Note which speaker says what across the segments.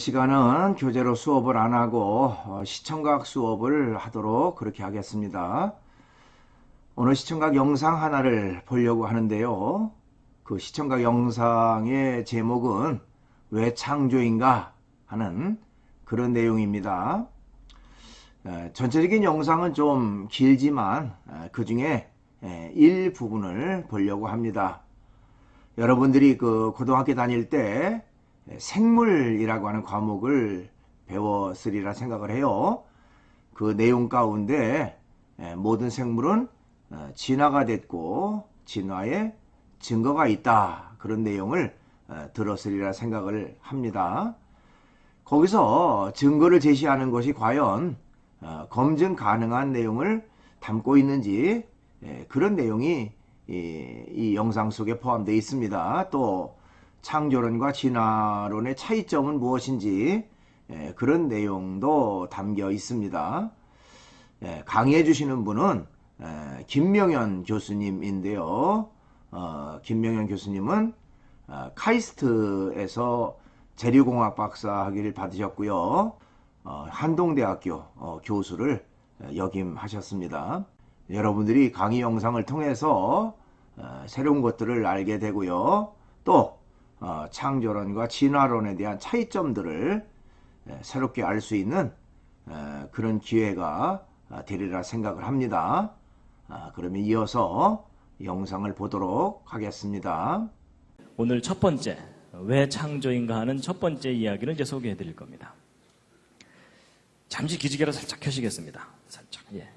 Speaker 1: 시간은 교재로 수업을 안 하고 어, 시청각 수업을 하도록 그렇게 하겠습니다. 오늘 시청각 영상 하나를 보려고 하는데요. 그 시청각 영상의 제목은 왜 창조인가 하는 그런 내용입니다. 에, 전체적인 영상은 좀 길지만 그 중에 일부분을 보려고 합니다. 여러분들이 그 고등학교 다닐 때 생물이라고 하는 과목을 배웠으리라 생각을 해요. 그 내용 가운데 모든 생물은 어, 진화가 됐고 진화의 증거가 있다. 그런 내용을 어, 들었으리라 생각을 합니다. 거기서 증거를 제시하는 것이 과연 어, 검증 가능한 내용을 담고 있는지 그런 내용이 이 영상 속에 포함되어 있습니다. 또 창조론과 진화론의 차이점은 무엇인지 그런 내용도 담겨 있습니다. 강의해 주시는 분은 김명현 교수님인데요. 어, 김명현 교수님은 어, 카이스트에서 재료공학 박사 학위를 받으셨고요. 어, 한동대학교 어, 교수를 역임하셨습니다. 여러분들이 강의 영상을 통해서 어, 새로운 것들을 알게 되고요. 또 어, 창조론과 진화론에 대한 차이점들을 새롭게 알 수 있는 그런 기회가 되리라 생각을 합니다. 아, 그러면 이어서 영상을 보도록 하겠습니다.
Speaker 2: 오늘 첫 번째, 왜 창조인가 하는 첫 번째 이야기를 이제 소개해 드릴 겁니다. 잠시 기지개를 살짝 켜시겠습니다. 살짝, 예.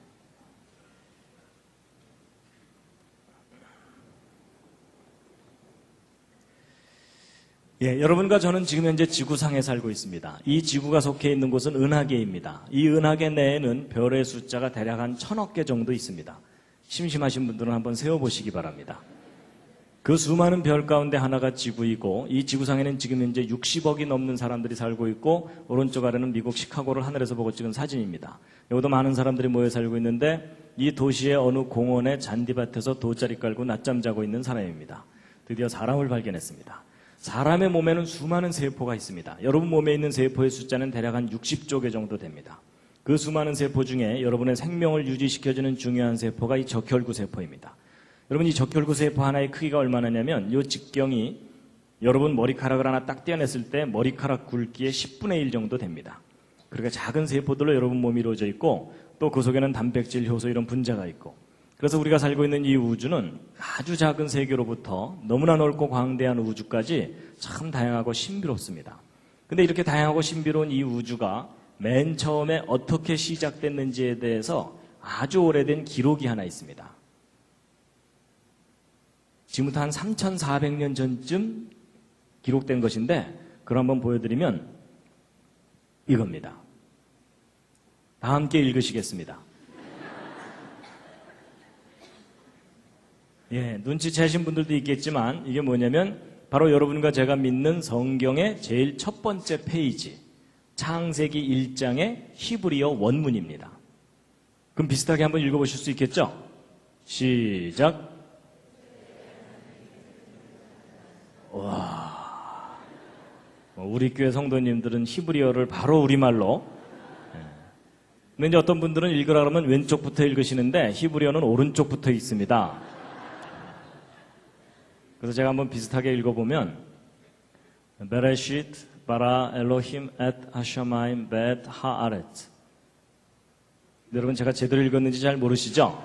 Speaker 2: 예, 여러분과 저는 지금 현재 지구상에 살고 있습니다. 이 지구가 속해 있는 곳은 은하계입니다. 이 은하계 내에는 별의 숫자가 대략 한 천억 개 정도 있습니다. 심심하신 분들은 한번 세어보시기 바랍니다. 그 수많은 별 가운데 하나가 지구이고 이 지구상에는 지금 현재 60억이 넘는 사람들이 살고 있고 오른쪽 아래는 미국 시카고를 하늘에서 보고 찍은 사진입니다. 여기도 많은 사람들이 모여 살고 있는데 이 도시의 어느 공원의 잔디밭에서 돗자리 깔고 낮잠 자고 있는 사람입니다. 드디어 사람을 발견했습니다. 사람의 몸에는 수많은 세포가 있습니다. 여러분 몸에 있는 세포의 숫자는 대략 한 60조 개 정도 됩니다. 그 수많은 세포 중에 여러분의 생명을 유지시켜주는 중요한 세포가 이 적혈구 세포입니다. 여러분 이 적혈구 세포 하나의 크기가 얼마나냐면 이 직경이 여러분 머리카락을 하나 딱 떼어냈을 때 머리카락 굵기의 10분의 1 정도 됩니다. 그러니까 작은 세포들로 여러분 몸이 이루어져 있고 또 그 속에는 단백질, 효소 이런 분자가 있고 그래서 우리가 살고 있는 이 우주는 아주 작은 세계로부터 너무나 넓고 광대한 우주까지 참 다양하고 신비롭습니다. 근데 이렇게 다양하고 신비로운 이 우주가 맨 처음에 어떻게 시작됐는지에 대해서 아주 오래된 기록이 하나 있습니다. 지금부터 한 3,400년 전쯤 기록된 것인데, 그걸 한번 보여드리면 이겁니다. 다 함께 읽으시겠습니다. 예, 눈치채신 분들도 있겠지만, 이게 뭐냐면, 바로 여러분과 제가 믿는 성경의 제일 첫 번째 페이지. 창세기 1장의 히브리어 원문입니다. 그럼 비슷하게 한번 읽어보실 수 있겠죠? 시작. 와. 뭐 우리 교회 성도님들은 히브리어를 바로 우리말로. 예. 근데 이제 어떤 분들은 읽으라 그러면 왼쪽부터 읽으시는데 히브리어는 오른쪽부터 있습니다. 그래서 제가 한번 비슷하게 읽어보면 베레시트 바라 엘로힘 엣 하샤마임 벳 하아렛. 여러분 제가 제대로 읽었는지 잘 모르시죠?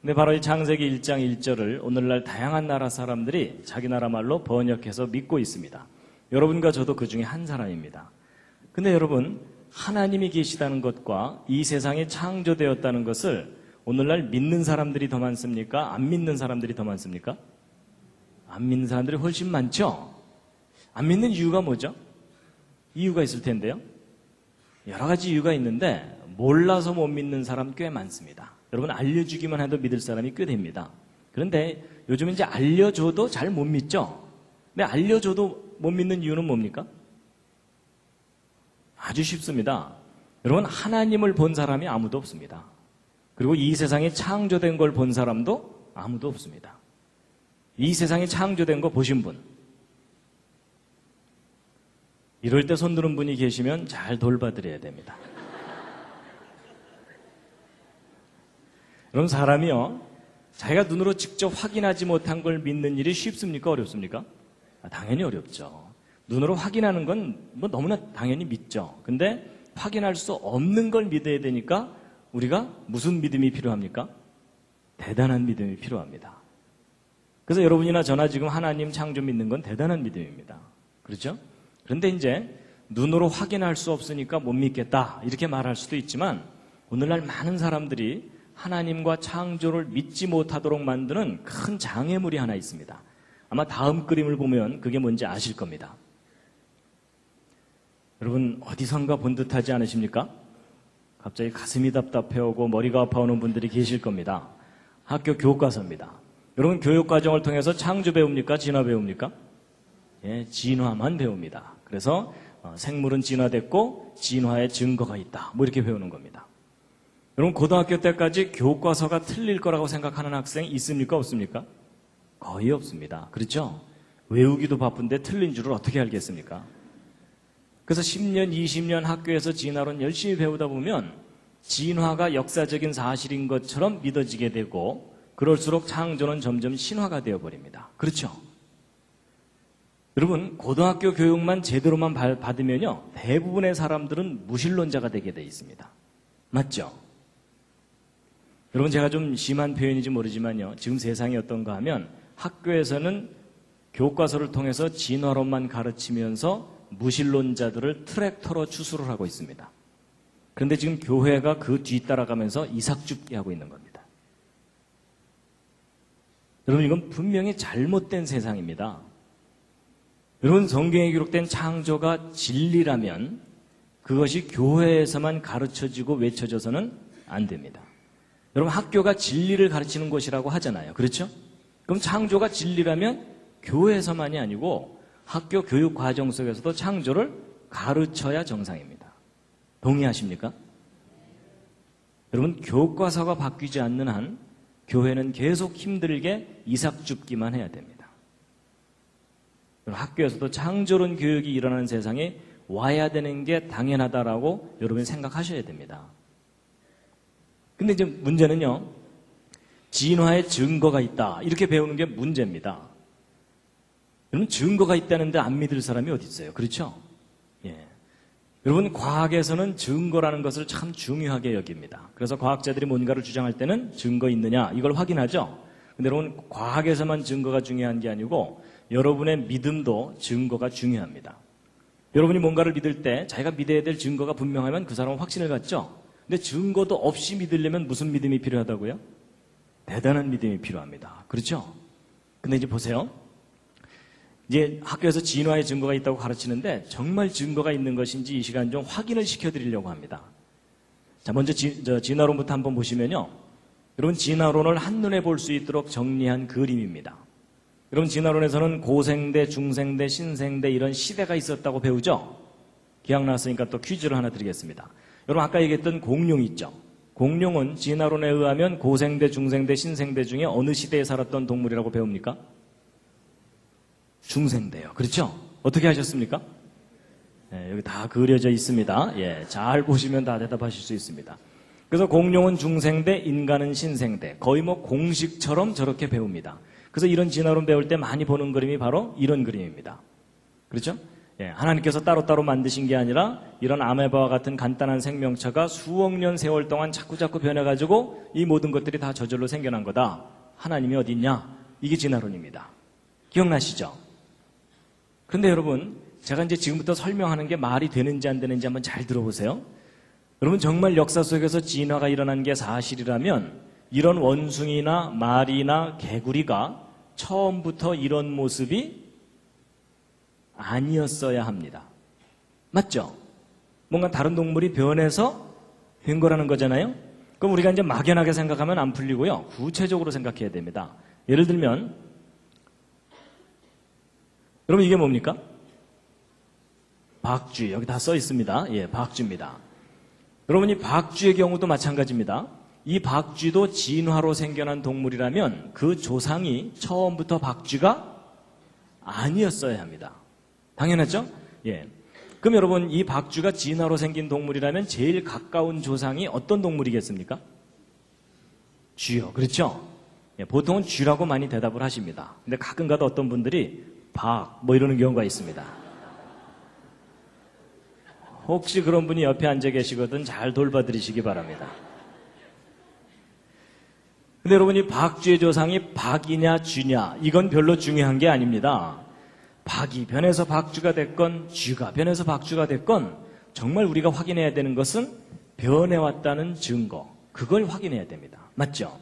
Speaker 2: 근데 바로 이 창세기 1장 1절을 오늘날 다양한 나라 사람들이 자기 나라 말로 번역해서 믿고 있습니다. 여러분과 저도 그 중에 한 사람입니다. 근데 여러분, 하나님이 계시다는 것과 이 세상이 창조되었다는 것을 오늘날 믿는 사람들이 더 많습니까? 안 믿는 사람들이 더 많습니까? 안 믿는 사람들이 훨씬 많죠? 안 믿는 이유가 뭐죠? 이유가 있을 텐데요. 여러 가지 이유가 있는데 몰라서 못 믿는 사람 꽤 많습니다. 여러분 알려주기만 해도 믿을 사람이 꽤 됩니다. 그런데 요즘 이제 알려줘도 잘 못 믿죠? 근데 알려줘도 못 믿는 이유는 뭡니까? 아주 쉽습니다. 여러분 하나님을 본 사람이 아무도 없습니다. 그리고 이 세상에 창조된 걸 본 사람도 아무도 없습니다. 이 세상에 창조된 거 보신 분, 이럴 때 손 드는 분이 계시면 잘 돌봐드려야 됩니다. 그럼 사람이요, 자기가 눈으로 직접 확인하지 못한 걸 믿는 일이 쉽습니까? 어렵습니까? 아, 당연히 어렵죠. 눈으로 확인하는 건 뭐 너무나 당연히 믿죠. 근데 확인할 수 없는 걸 믿어야 되니까 우리가 무슨 믿음이 필요합니까? 대단한 믿음이 필요합니다. 그래서 여러분이나 저나 지금 하나님 창조 믿는 건 대단한 믿음입니다. 그렇죠? 그런데 이제 눈으로 확인할 수 없으니까 못 믿겠다. 이렇게 말할 수도 있지만 오늘날 많은 사람들이 하나님과 창조를 믿지 못하도록 만드는 큰 장애물이 하나 있습니다. 아마 다음 그림을 보면 그게 뭔지 아실 겁니다. 여러분 어디선가 본 듯하지 않으십니까? 갑자기 가슴이 답답해오고 머리가 아파오는 분들이 계실 겁니다. 학교 교과서입니다. 여러분 교육 과정을 통해서 창조 배웁니까? 진화 배웁니까? 예, 진화만 배웁니다. 그래서 어, 생물은 진화됐고 진화의 증거가 있다. 뭐 이렇게 배우는 겁니다. 여러분 고등학교 때까지 교과서가 틀릴 거라고 생각하는 학생 있습니까? 없습니까? 거의 없습니다. 그렇죠? 외우기도 바쁜데 틀린 줄을 어떻게 알겠습니까? 그래서 10년, 20년 학교에서 진화론 열심히 배우다 보면 진화가 역사적인 사실인 것처럼 믿어지게 되고 그럴수록 창조는 점점 신화가 되어 버립니다. 그렇죠? 여러분 고등학교 교육만 제대로만 바- 받으면요 대부분의 사람들은 무신론자가 되게 돼 있습니다. 맞죠? 여러분 제가 좀 심한 표현인지 모르지만요 지금 세상이 어떤가 하면 학교에서는 교과서를 통해서 진화론만 가르치면서 무신론자들을 트랙터로 추수를 하고 있습니다. 그런데 지금 교회가 그 뒤따라가면서 이삭죽게 하고 있는 겁니다. 여러분 이건 분명히 잘못된 세상입니다. 여러분 성경에 기록된 창조가 진리라면 그것이 교회에서만 가르쳐지고 외쳐져서는 안 됩니다. 여러분 학교가 진리를 가르치는 곳이라고 하잖아요. 그렇죠? 그럼 창조가 진리라면 교회에서만이 아니고 학교 교육 과정 속에서도 창조를 가르쳐야 정상입니다. 동의하십니까? 여러분 교과서가 바뀌지 않는 한 교회는 계속 힘들게 이삭 줍기만 해야 됩니다. 여러분, 학교에서도 창조론 교육이 일어나는 세상에 와야 되는 게 당연하다라고 여러분이 생각하셔야 됩니다. 근데 이제 문제는요, 진화의 증거가 있다. 이렇게 배우는 게 문제입니다. 여러분, 증거가 있다는데 안 믿을 사람이 어디 있어요? 그렇죠? 예. 여러분, 과학에서는 증거라는 것을 참 중요하게 여깁니다. 그래서 과학자들이 뭔가를 주장할 때는 증거 있느냐, 이걸 확인하죠? 근데 여러분, 과학에서만 증거가 중요한 게 아니고 여러분의 믿음도 증거가 중요합니다. 여러분이 뭔가를 믿을 때 자기가 믿어야 될 증거가 분명하면 그 사람은 확신을 갖죠? 근데 증거도 없이 믿으려면 무슨 믿음이 필요하다고요? 대단한 믿음이 필요합니다. 그렇죠? 근데 이제 보세요. 이제 학교에서 진화의 증거가 있다고 가르치는데 정말 증거가 있는 것인지 이 시간 좀 확인을 시켜드리려고 합니다. 자, 먼저 지, 저 진화론부터 한번 보시면요. 여러분, 진화론을 한눈에 볼 수 있도록 정리한 그림입니다. 여러분, 진화론에서는 고생대, 중생대, 신생대 이런 시대가 있었다고 배우죠? 기억났으니까 또 퀴즈를 하나 드리겠습니다. 여러분, 아까 얘기했던 공룡 있죠? 공룡은 진화론에 의하면 고생대, 중생대, 신생대 중에 어느 시대에 살았던 동물이라고 배웁니까? 중생대요. 그렇죠? 어떻게 하셨습니까? 예, 여기 다 그려져 있습니다. 예, 잘 보시면 다 대답하실 수 있습니다. 그래서 공룡은 중생대, 인간은 신생대. 거의 뭐 공식처럼 저렇게 배웁니다. 그래서 이런 진화론 배울 때 많이 보는 그림이 바로 이런 그림입니다. 그렇죠? 예, 하나님께서 따로따로 만드신 게 아니라 이런 아메바와 같은 간단한 생명체가 수억 년 세월 동안 자꾸자꾸 변해가지고 이 모든 것들이 다 저절로 생겨난 거다. 하나님이 어디 있냐? 이게 진화론입니다. 기억나시죠? 그런데 여러분, 제가 이제 지금부터 설명하는 게 말이 되는지 안 되는지 한번 잘 들어보세요. 여러분, 정말 역사 속에서 진화가 일어난 게 사실이라면 이런 원숭이나 말이나 개구리가 처음부터 이런 모습이 아니었어야 합니다. 맞죠? 뭔가 다른 동물이 변해서 된 거라는 거잖아요? 그럼 우리가 이제 막연하게 생각하면 안 풀리고요. 구체적으로 생각해야 됩니다. 예를 들면, 여러분 이게 뭡니까? 박쥐. 여기 다 써 있습니다. 예, 박쥐입니다. 여러분 이 박쥐의 경우도 마찬가지입니다. 이 박쥐도 진화로 생겨난 동물이라면 그 조상이 처음부터 박쥐가 아니었어야 합니다. 당연하죠? 예. 그럼 여러분 이 박쥐가 진화로 생긴 동물이라면 제일 가까운 조상이 어떤 동물이겠습니까? 쥐요. 그렇죠? 예, 보통은 쥐라고 많이 대답을 하십니다. 근데 가끔가다 어떤 분들이 박, 뭐 이러는 경우가 있습니다. 혹시 그런 분이 옆에 앉아 계시거든 잘 돌봐드리시기 바랍니다. 근데 여러분 이 박쥐의 조상이 박이냐 쥐냐 이건 별로 중요한 게 아닙니다. 박이 변해서 박쥐가 됐건 쥐가 변해서 박쥐가 됐건 정말 우리가 확인해야 되는 것은 변해왔다는 증거 그걸 확인해야 됩니다. 맞죠?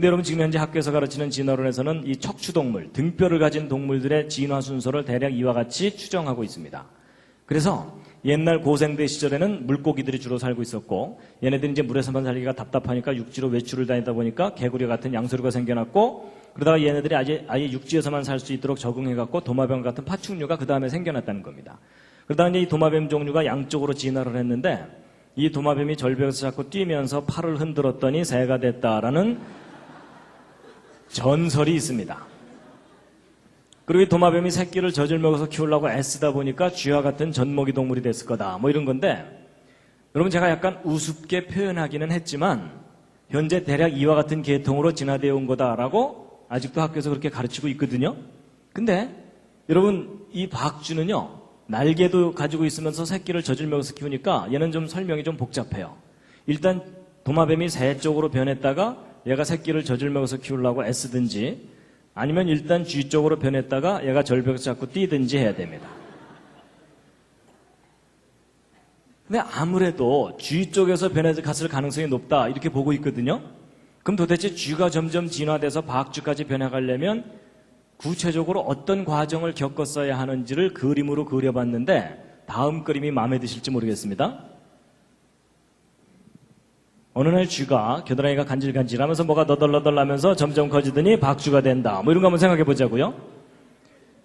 Speaker 2: 근데 여러분 지금 현재 학교에서 가르치는 진화론에서는 이 척추동물, 등뼈를 가진 동물들의 진화 순서를 대략 이와 같이 추정하고 있습니다. 그래서 옛날 고생대 시절에는 물고기들이 주로 살고 있었고 얘네들이 이제 물에서만 살기가 답답하니까 육지로 외출을 다니다 보니까 개구리 같은 양서류가 생겨났고 그러다가 얘네들이 아예, 아예 육지에서만 살 수 있도록 적응해갖고 도마뱀 같은 파충류가 그 다음에 생겨났다는 겁니다. 그러다가 이제 이 도마뱀 종류가 양쪽으로 진화를 했는데 이 도마뱀이 절벽에서 자꾸 뛰면서 팔을 흔들었더니 새가 됐다라는 전설이 있습니다. 그리고 이 도마뱀이 새끼를 젖을 먹어서 키우려고 애쓰다 보니까 쥐와 같은 젖먹이 동물이 됐을 거다. 뭐 이런 건데 여러분 제가 약간 우습게 표현하기는 했지만 현재 대략 이와 같은 계통으로 진화되어 온 거다라고 아직도 학교에서 그렇게 가르치고 있거든요. 근데 여러분 이 박쥐는요 날개도 가지고 있으면서 새끼를 젖을 먹어서 키우니까 얘는 좀 설명이 좀 복잡해요. 일단 도마뱀이 새 쪽으로 변했다가 얘가 새끼를 먹어서 키우려고 애쓰든지 아니면 일단 쥐 쪽으로 변했다가 얘가 절벽에서 자꾸 뛰든지 해야 됩니다. 근데 아무래도 쥐 쪽에서 변해서 갔을 가능성이 높다 이렇게 보고 있거든요. 그럼 도대체 쥐가 점점 진화돼서 박쥐까지 변해가려면 구체적으로 어떤 과정을 겪었어야 하는지를 그림으로 그려봤는데 다음 그림이 마음에 드실지 모르겠습니다. 어느 날 쥐가 겨드랑이가 간질간질하면서 뭐가 너덜너덜하면서 점점 커지더니 박쥐가 된다. 뭐 이런 거 한번 생각해 보자고요.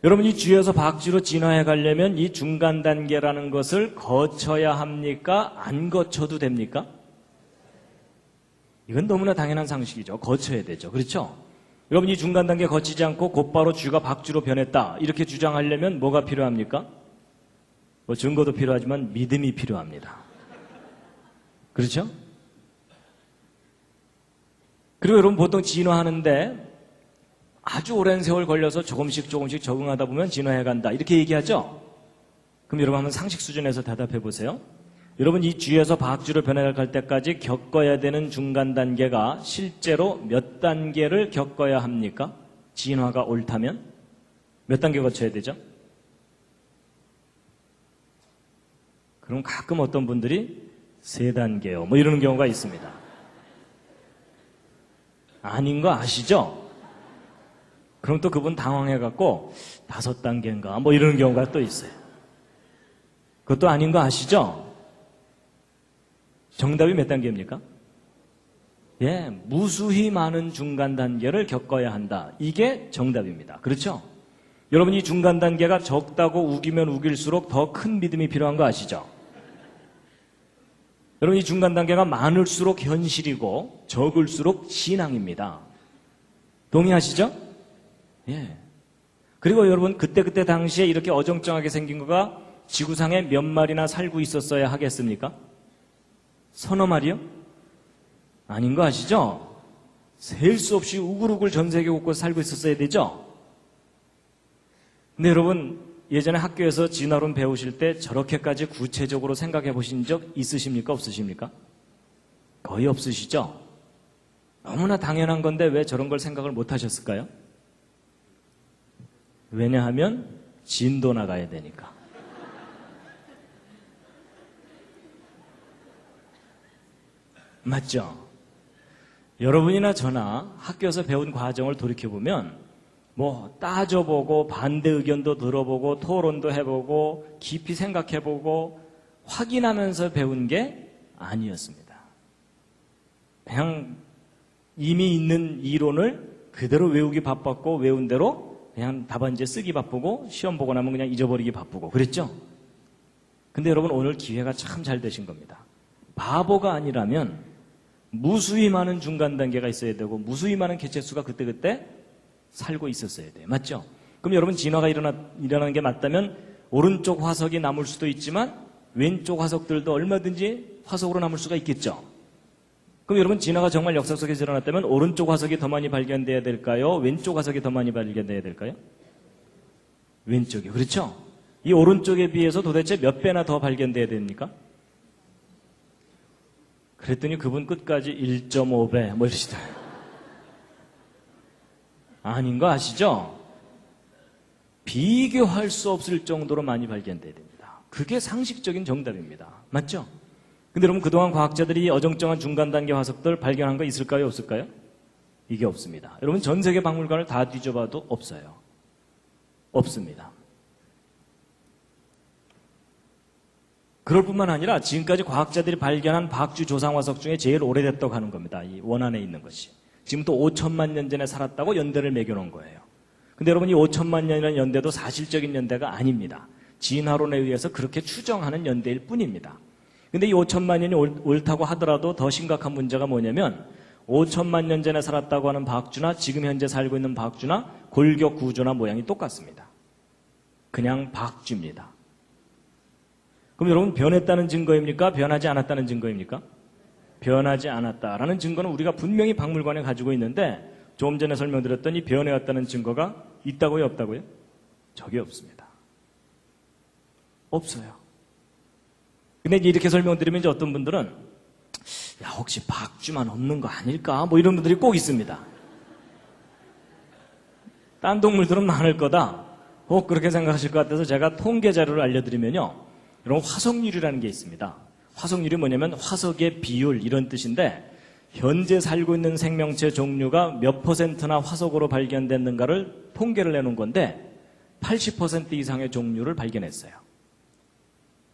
Speaker 2: 여러분 이 쥐에서 박쥐로 진화해 가려면 이 중간 단계라는 것을 거쳐야 합니까? 안 거쳐도 됩니까? 이건 너무나 당연한 상식이죠. 거쳐야 되죠. 그렇죠? 여러분 이 중간 단계 거치지 않고 곧바로 쥐가 박쥐로 변했다. 이렇게 주장하려면 뭐가 필요합니까? 뭐 증거도 필요하지만 믿음이 필요합니다. 그렇죠? 그리고 여러분 보통 진화하는데 아주 오랜 세월 걸려서 조금씩 조금씩 적응하다 보면 진화해 간다. 이렇게 얘기하죠? 그럼 여러분 한번 상식 수준에서 대답해 보세요. 여러분 이 쥐에서 박쥐로 변해갈 때까지 겪어야 되는 중간 단계가 실제로 몇 단계를 겪어야 합니까? 진화가 옳다면? 몇 단계 거쳐야 되죠? 그럼 가끔 어떤 분들이 세 단계요. 뭐 이러는 경우가 있습니다. 아닌 거 아시죠? 그럼 또 그분 당황해갖고 다섯 단계인가 뭐 이러는 경우가 또 있어요. 그것도 아닌 거 아시죠? 정답이 몇 단계입니까? 예, 무수히 많은 중간 단계를 겪어야 한다. 이게 정답입니다. 그렇죠? 여러분 이 중간 단계가 적다고 우기면 우길수록 더 큰 믿음이 필요한 거 아시죠? 여러분 이 중간 단계가 많을수록 현실이고 적을수록 신앙입니다. 동의하시죠? 예. 그리고 여러분 그때 그때 당시에 이렇게 어정쩡하게 생긴 거가 지구상에 몇 마리나 살고 있었어야 하겠습니까? 서너 마리요? 아닌 거 아시죠? 셀 수 없이 우글우글 전 세계 곳곳 살고 있었어야 되죠? 근데 여러분 예전에 학교에서 진화론 배우실 때 저렇게까지 구체적으로 생각해 보신 적 있으십니까? 없으십니까? 거의 없으시죠? 너무나 당연한 건데 왜 저런 걸 생각을 못 하셨을까요? 왜냐하면 진도 나가야 되니까. 맞죠? 여러분이나 저나 학교에서 배운 과정을 돌이켜보면 뭐 따져보고 반대 의견도 들어보고 토론도 해보고 깊이 생각해보고 확인하면서 배운 게 아니었습니다. 그냥 이미 있는 이론을 그대로 외우기 바빴고 외운 대로 그냥 답안지 쓰기 바쁘고 시험 보고 나면 그냥 잊어버리기 바쁘고 그랬죠? 근데 여러분 오늘 기회가 참 잘 되신 겁니다. 바보가 아니라면 무수히 많은 중간 단계가 있어야 되고 무수히 많은 개체수가 그때그때 살고 있었어야 돼요. 맞죠? 그럼 여러분 진화가 일어나, 일어나는 게 맞다면 오른쪽 화석이 남을 수도 있지만 왼쪽 화석들도 얼마든지 화석으로 남을 수가 있겠죠. 그럼 여러분 진화가 정말 역사 속에서 일어났다면 오른쪽 화석이 더 많이 발견돼야 될까요? 왼쪽 화석이 더 많이 발견돼야 될까요? 왼쪽이 그렇죠? 이 오른쪽에 비해서 도대체 몇 배나 더 발견돼야 됩니까? 그랬더니 그분 끝까지 1.5배 뭐 이러시더라고요. 아닌 거 아시죠? 비교할 수 없을 정도로 많이 발견돼야 됩니다. 그게 상식적인 정답입니다. 맞죠? 근데 여러분 그동안 과학자들이 어정쩡한 중간 단계 화석들 발견한 거 있을까요? 없을까요? 이게 없습니다. 여러분 전 세계 박물관을 다 뒤져봐도 없어요. 없습니다. 그럴 뿐만 아니라 지금까지 과학자들이 발견한 박쥐 조상 화석 중에 제일 오래됐다고 하는 겁니다. 이 원안에 있는 것이. 지금부터 5천만 년 전에 살았다고 연대를 매겨놓은 거예요. 근데 여러분 이 5천만 년이라는 연대도 사실적인 연대가 아닙니다. 진화론에 의해서 그렇게 추정하는 연대일 뿐입니다. 근데 이 5천만 년이 옳- 옳다고 하더라도 더 심각한 문제가 뭐냐면 5천만 년 전에 살았다고 하는 박쥐나 지금 현재 살고 있는 박쥐나 골격 구조나 모양이 똑같습니다. 그냥 박쥐입니다. 그럼 여러분 변했다는 증거입니까? 변하지 않았다는 증거입니까? 변하지 않았다라는 증거는 우리가 분명히 박물관에 가지고 있는데 조금 전에 설명드렸더니 변해왔다는 증거가 있다고요, 없다고요? 저게 없습니다. 없어요. 근데 이렇게 설명드리면 이제 어떤 분들은 야 혹시 박쥐만 없는 거 아닐까? 뭐 이런 분들이 꼭 있습니다. 딴 동물들은 많을 거다. 꼭 그렇게 생각하실 것 같아서 제가 통계 자료를 알려드리면요. 이런 화석률이라는 게 있습니다. 화석률이 뭐냐면 화석의 비율 이런 뜻인데 현재 살고 있는 생명체 종류가 몇 퍼센트나 화석으로 발견됐는가를 통계를 내놓은 건데 80% 이상의 종류를 발견했어요.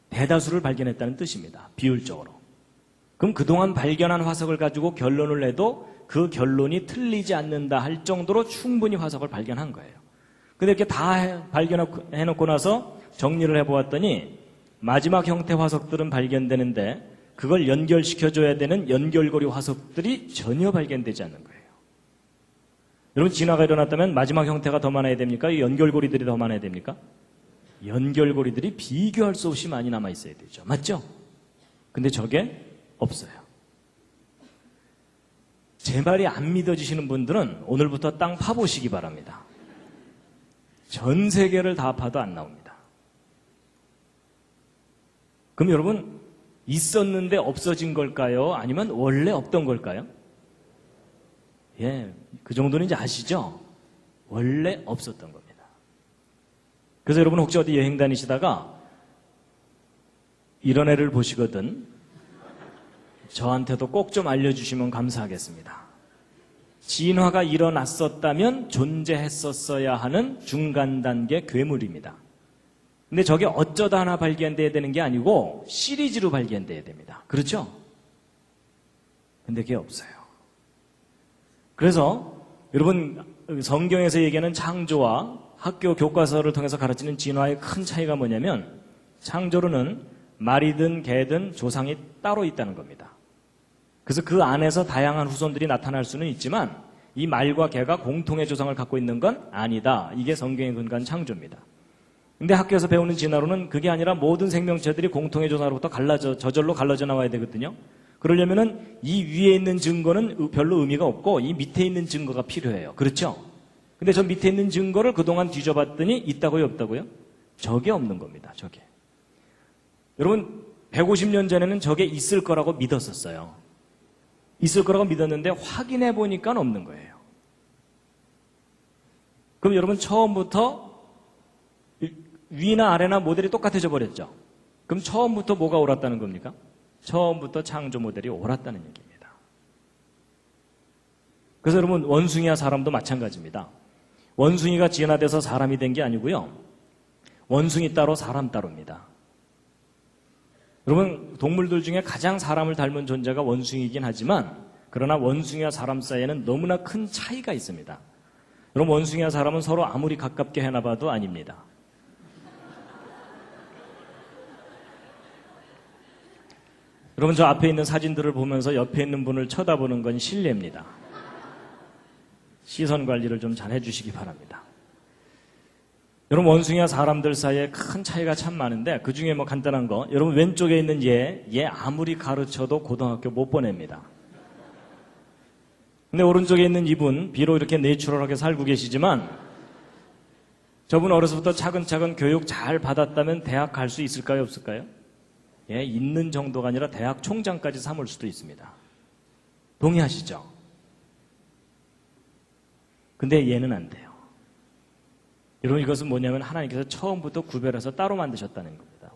Speaker 2: 대다수를 발견했다는 뜻입니다. 비율적으로. 그럼 그동안 발견한 화석을 가지고 결론을 내도 그 결론이 틀리지 않는다 할 정도로 충분히 화석을 발견한 거예요. 근데 이렇게 다 해- 발견해놓고 나서 정리를 해보았더니 마지막 형태 화석들은 발견되는데 그걸 연결시켜줘야 되는 연결고리 화석들이 전혀 발견되지 않는 거예요. 여러분 진화가 일어났다면 마지막 형태가 더 많아야 됩니까? 이 연결고리들이 더 많아야 됩니까? 연결고리들이 비교할 수 없이 많이 남아 있어야 되죠. 맞죠? 근데 저게 없어요. 제 말이 안 믿어지시는 분들은 오늘부터 땅 파보시기 바랍니다. 전 세계를 다 파도 안 나옵니다. 그럼 여러분, 있었는데 없어진 걸까요? 아니면 원래 없던 걸까요? 예, 그 정도는 이제 아시죠? 원래 없었던 겁니다. 그래서 여러분 혹시 어디 여행 다니시다가 이런 애를 보시거든 저한테도 꼭 좀 알려주시면 감사하겠습니다. 진화가 일어났었다면 존재했었어야 하는 중간 단계 괴물입니다. 근데 저게 어쩌다 하나 발견돼야 되는 게 아니고 시리즈로 발견돼야 됩니다. 그렇죠? 근데 그게 없어요. 그래서 여러분 성경에서 얘기하는 창조와 학교 교과서를 통해서 가르치는 진화의 큰 차이가 뭐냐면 창조로는 말이든 개든 조상이 따로 있다는 겁니다. 그래서 그 안에서 다양한 후손들이 나타날 수는 있지만 이 말과 개가 공통의 조상을 갖고 있는 건 아니다. 이게 성경에 근거한 창조입니다. 근데 학교에서 배우는 진화로는 그게 아니라 모든 생명체들이 공통의 조상으로부터 갈라져 저절로 갈라져 나와야 되거든요. 그러려면은 이 위에 있는 증거는 의- 별로 의미가 없고 이 밑에 있는 증거가 필요해요. 그렇죠? 근데 저 밑에 있는 증거를 그동안 뒤져봤더니 있다고요, 없다고요? 저게 없는 겁니다. 저게. 여러분 150년 전에는 저게 있을 거라고 믿었었어요. 있을 거라고 믿었는데 확인해 보니까 없는 거예요. 그럼 여러분 처음부터 위나 아래나 모델이 똑같아져 버렸죠. 그럼 처음부터 뭐가 옳았다는 겁니까? 처음부터 창조 모델이 옳았다는 얘기입니다. 그래서 여러분 원숭이와 사람도 마찬가지입니다. 원숭이가 진화돼서 사람이 된 게 아니고요. 원숭이 따로 사람 따로입니다. 여러분 동물들 중에 가장 사람을 닮은 존재가 원숭이긴 하지만 그러나 원숭이와 사람 사이에는 너무나 큰 차이가 있습니다. 여러분 원숭이와 사람은 서로 아무리 가깝게 해놔봐도 아닙니다. 여러분 저 앞에 있는 사진들을 보면서 옆에 있는 분을 쳐다보는 건 실례입니다. 시선 관리를 좀 잘 해주시기 바랍니다. 여러분 원숭이와 사람들 사이에 큰 차이가 참 많은데 그 중에 뭐 간단한 거 여러분 왼쪽에 있는 얘, 얘 아무리 가르쳐도 고등학교 못 보냅니다. 근데 오른쪽에 있는 이분 비록 이렇게 내추럴하게 살고 계시지만 저분 어려서부터 차근차근 교육 잘 받았다면 대학 갈 수 있을까요 없을까요? 예, 있는 정도가 아니라 대학 총장까지 삼을 수도 있습니다. 동의하시죠? 근데 얘는 안 돼요. 여러분 이것은 뭐냐면 하나님께서 처음부터 구별해서 따로 만드셨다는 겁니다.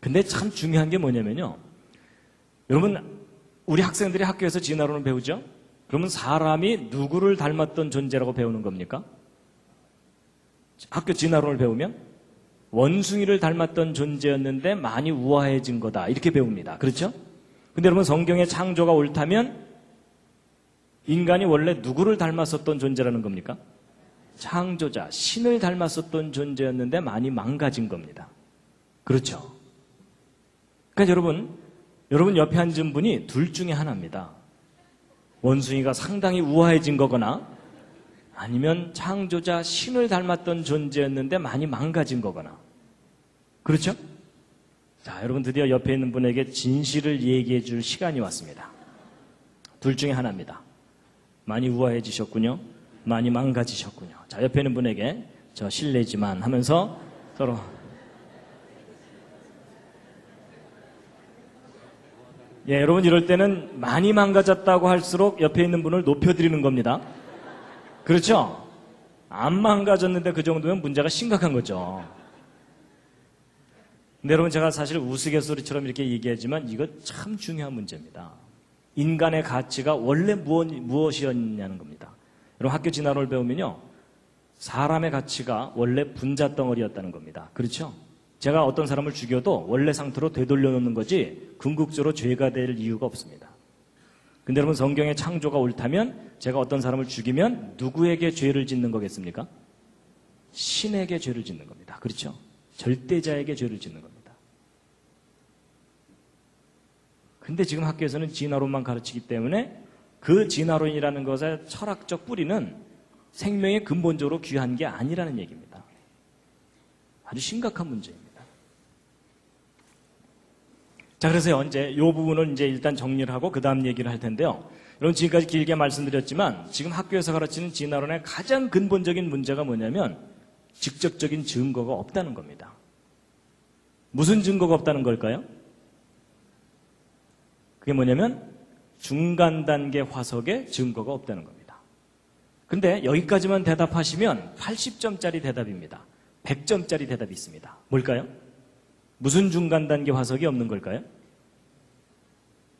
Speaker 2: 근데 참 중요한 게 뭐냐면요. 여러분 우리 학생들이 학교에서 진화론을 배우죠? 그러면 사람이 누구를 닮았던 존재라고 배우는 겁니까? 학교 진화론을 배우면 원숭이를 닮았던 존재였는데 많이 우아해진 거다. 이렇게 배웁니다. 그렇죠? 근데 여러분 성경의 창조가 옳다면 인간이 원래 누구를 닮았었던 존재라는 겁니까? 창조자, 신을 닮았었던 존재였는데 많이 망가진 겁니다. 그렇죠? 그러니까 여러분, 여러분 옆에 앉은 분이 둘 중에 하나입니다. 원숭이가 상당히 우아해진 거거나 아니면 창조자 신을 닮았던 존재였는데 많이 망가진 거거나. 그렇죠? 자, 여러분 드디어 옆에 있는 분에게 진실을 얘기해 줄 시간이 왔습니다. 둘 중에 하나입니다. 많이 우아해지셨군요. 많이 망가지셨군요. 자, 옆에 있는 분에게 저 실례지만 하면서 서로 예, 여러분 이럴 때는 많이 망가졌다고 할수록 옆에 있는 분을 높여드리는 겁니다. 그렇죠? 안 망가졌는데 그 정도면 문제가 심각한 거죠. 근데 여러분 제가 사실 우스갯소리처럼 이렇게 얘기하지만 이거 참 중요한 문제입니다. 인간의 가치가 원래 무엇, 무엇이었냐는 겁니다. 여러분 학교 진화론을 배우면요. 사람의 가치가 원래 분자 덩어리였다는 겁니다. 그렇죠? 제가 어떤 사람을 죽여도 원래 상태로 되돌려 놓는 거지 궁극적으로 죄가 될 이유가 없습니다. 근데 여러분 성경의 창조가 옳다면 제가 어떤 사람을 죽이면 누구에게 죄를 짓는 거겠습니까? 신에게 죄를 짓는 겁니다. 그렇죠? 절대자에게 죄를 짓는 겁니다. 근데 지금 학교에서는 진화론만 가르치기 때문에 그 진화론이라는 것의 철학적 뿌리는 생명이 근본적으로 귀한 게 아니라는 얘기입니다. 아주 심각한 문제입니다. 자, 그래서 언제 이 부분을 이제 일단 정리를 하고 그 다음 얘기를 할 텐데요. 여러분 지금까지 길게 말씀드렸지만 지금 학교에서 가르치는 진화론의 가장 근본적인 문제가 뭐냐면 직접적인 증거가 없다는 겁니다. 무슨 증거가 없다는 걸까요? 그게 뭐냐면 중간 단계 화석의 증거가 없다는 겁니다. 근데 여기까지만 대답하시면 80점짜리 대답입니다. 100점짜리 대답이 있습니다. 뭘까요? 무슨 중간 단계 화석이 없는 걸까요?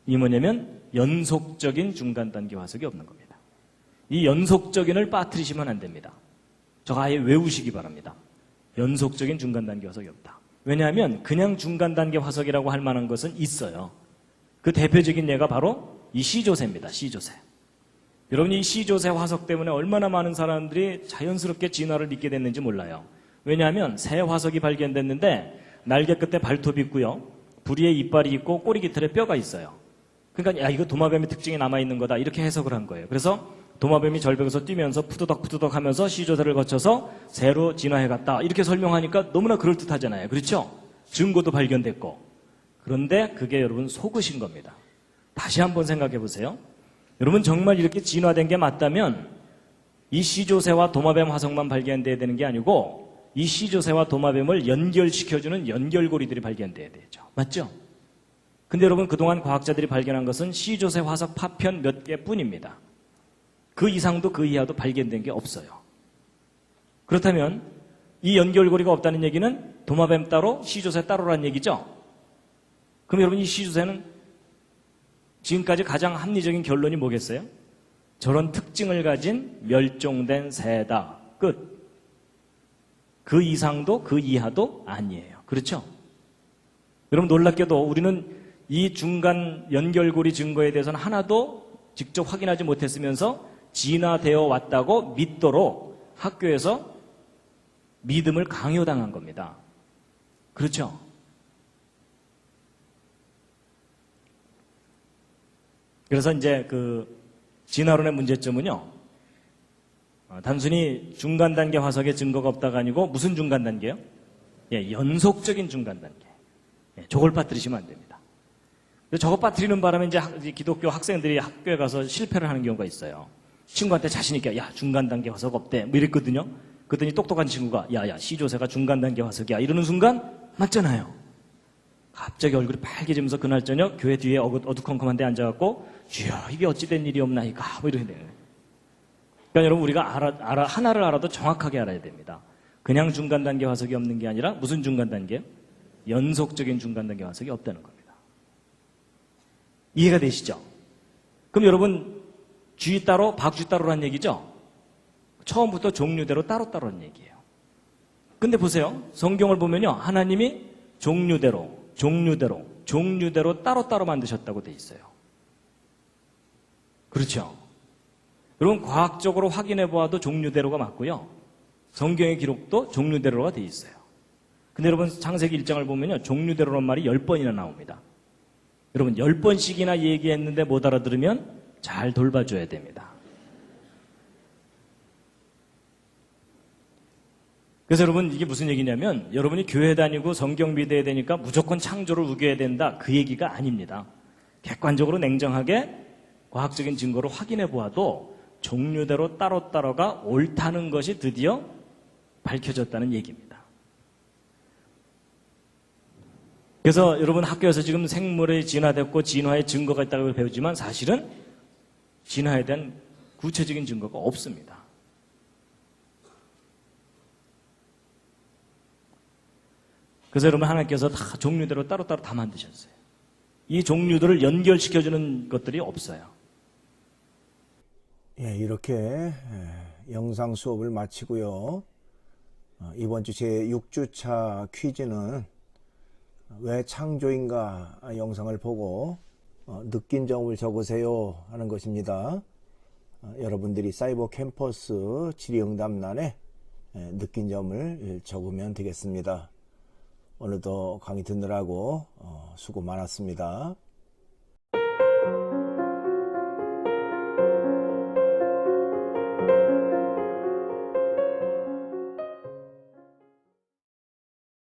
Speaker 2: 이 뭐냐면 연속적인 중간 단계 화석이 없는 겁니다. 이 연속적인을 빠뜨리시면 안 됩니다. 저 아예 외우시기 바랍니다. 연속적인 중간 단계 화석이 없다. 왜냐하면 그냥 중간 단계 화석이라고 할 만한 것은 있어요. 그 대표적인 예가 바로 이 시조새입니다. 시조새. 여러분이 이 시조새 화석 때문에 얼마나 많은 사람들이 자연스럽게 진화를 믿게 됐는지 몰라요. 왜냐하면 새 화석이 발견됐는데 날개 끝에 발톱이 있고요. 부리에 이빨이 있고 꼬리 깃털에 뼈가 있어요. 그러니까 야 이거 도마뱀의 특징이 남아 있는 거다 이렇게 해석을 한 거예요. 그래서 도마뱀이 절벽에서 뛰면서 푸드덕 푸드덕 하면서 시조새를 거쳐서 새로 진화해 갔다 이렇게 설명하니까 너무나 그럴 듯하잖아요. 그렇죠? 증거도 발견됐고 그런데 그게 여러분 속으신 겁니다. 다시 한번 생각해 보세요. 여러분 정말 이렇게 진화된 게 맞다면 이 시조새와 도마뱀 화석만 발견돼야 되는 게 아니고 이 시조새와 도마뱀을 연결시켜주는 연결고리들이 발견돼야 되죠. 맞죠? 근데 여러분 그동안 과학자들이 발견한 것은 시조새 화석 파편 몇 개뿐입니다. 그 이상도 그 이하도 발견된 게 없어요. 그렇다면 이 연결고리가 없다는 얘기는 도마뱀 따로 시조새 따로란 얘기죠? 그럼 여러분 이 시조새는 지금까지 가장 합리적인 결론이 뭐겠어요? 저런 특징을 가진 멸종된 새다. 끝. 그 이상도 그 이하도 아니에요. 그렇죠? 여러분 놀랍게도 우리는 이 중간 연결고리 증거에 대해서는 하나도 직접 확인하지 못했으면서 진화되어 왔다고 믿도록 학교에서 믿음을 강요당한 겁니다. 그렇죠? 그래서 이제 그 진화론의 문제점은요. 어, 단순히 중간 단계 화석에 증거가 없다가 아니고 무슨 중간 단계요? 예, 연속적인 중간 단계. 예, 저걸 빠뜨리시면 안 됩니다. 저거 빠뜨리는 바람에 이제, 기독교 학생들이 학교에 가서 실패를 하는 경우가 있어요. 친구한테 자신있게, 야, 중간 단계 화석 없대. 뭐 이랬거든요. 그랬더니 똑똑한 친구가, 야, 야, 시조새가 중간 단계 화석이야. 이러는 순간, 맞잖아요. 갑자기 얼굴이 빨개지면서 그날 저녁 교회 뒤에 어두- 어두컴컴한 데 앉아갖고, 주여, 이게 어찌된 일이 없나이까. 뭐 이러게 되는 거예요. 그러니까 여러분, 우리가 알아, 알아, 하나를 알아도 정확하게 알아야 됩니다. 그냥 중간 단계 화석이 없는 게 아니라, 무슨 중간 단계? 연속적인 중간 단계 화석이 없다는 겁니다. 이해가 되시죠? 그럼 여러분 쥐 따로 박쥐 따로란 얘기죠? 처음부터 종류대로 따로따로란 얘기예요. 근데 보세요. 성경을 보면요. 하나님이 종류대로 종류대로 종류대로 따로따로 만드셨다고 돼 있어요. 그렇죠? 여러분 과학적으로 확인해 보아도 종류대로가 맞고요. 성경의 기록도 종류대로가 돼 있어요. 근데 여러분 창세기 1장을 보면요. 종류대로란 말이 10번이나 나옵니다. 여러분 10번씩이나 얘기했는데 못 알아들으면 잘 돌봐줘야 됩니다. 그래서 여러분 이게 무슨 얘기냐면 여러분이 교회 다니고 성경 믿어야 되니까 무조건 창조를 우겨야 된다 그 얘기가 아닙니다. 객관적으로 냉정하게 과학적인 증거로 확인해 보아도 종류대로 따로따로가 옳다는 것이 드디어 밝혀졌다는 얘기입니다. 그래서 여러분 학교에서 지금 생물이 진화됐고 진화의 증거가 있다고 배우지만 사실은 진화에 대한 구체적인 증거가 없습니다. 그래서 여러분 하나님께서 다 종류대로 따로따로 다 만드셨어요. 이 종류들을 연결시켜주는 것들이 없어요.
Speaker 1: 예, 이렇게 예, 영상 수업을 마치고요. 어, 이번 주 제 6주차 퀴즈는 왜 창조인가 영상을 보고 어, 느낀 점을 적으세요 하는 것입니다. 어, 여러분들이 사이버 캠퍼스 질의응답란에 예, 느낀 점을 적으면 되겠습니다. 오늘도 강의 듣느라고 어, 수고 많았습니다.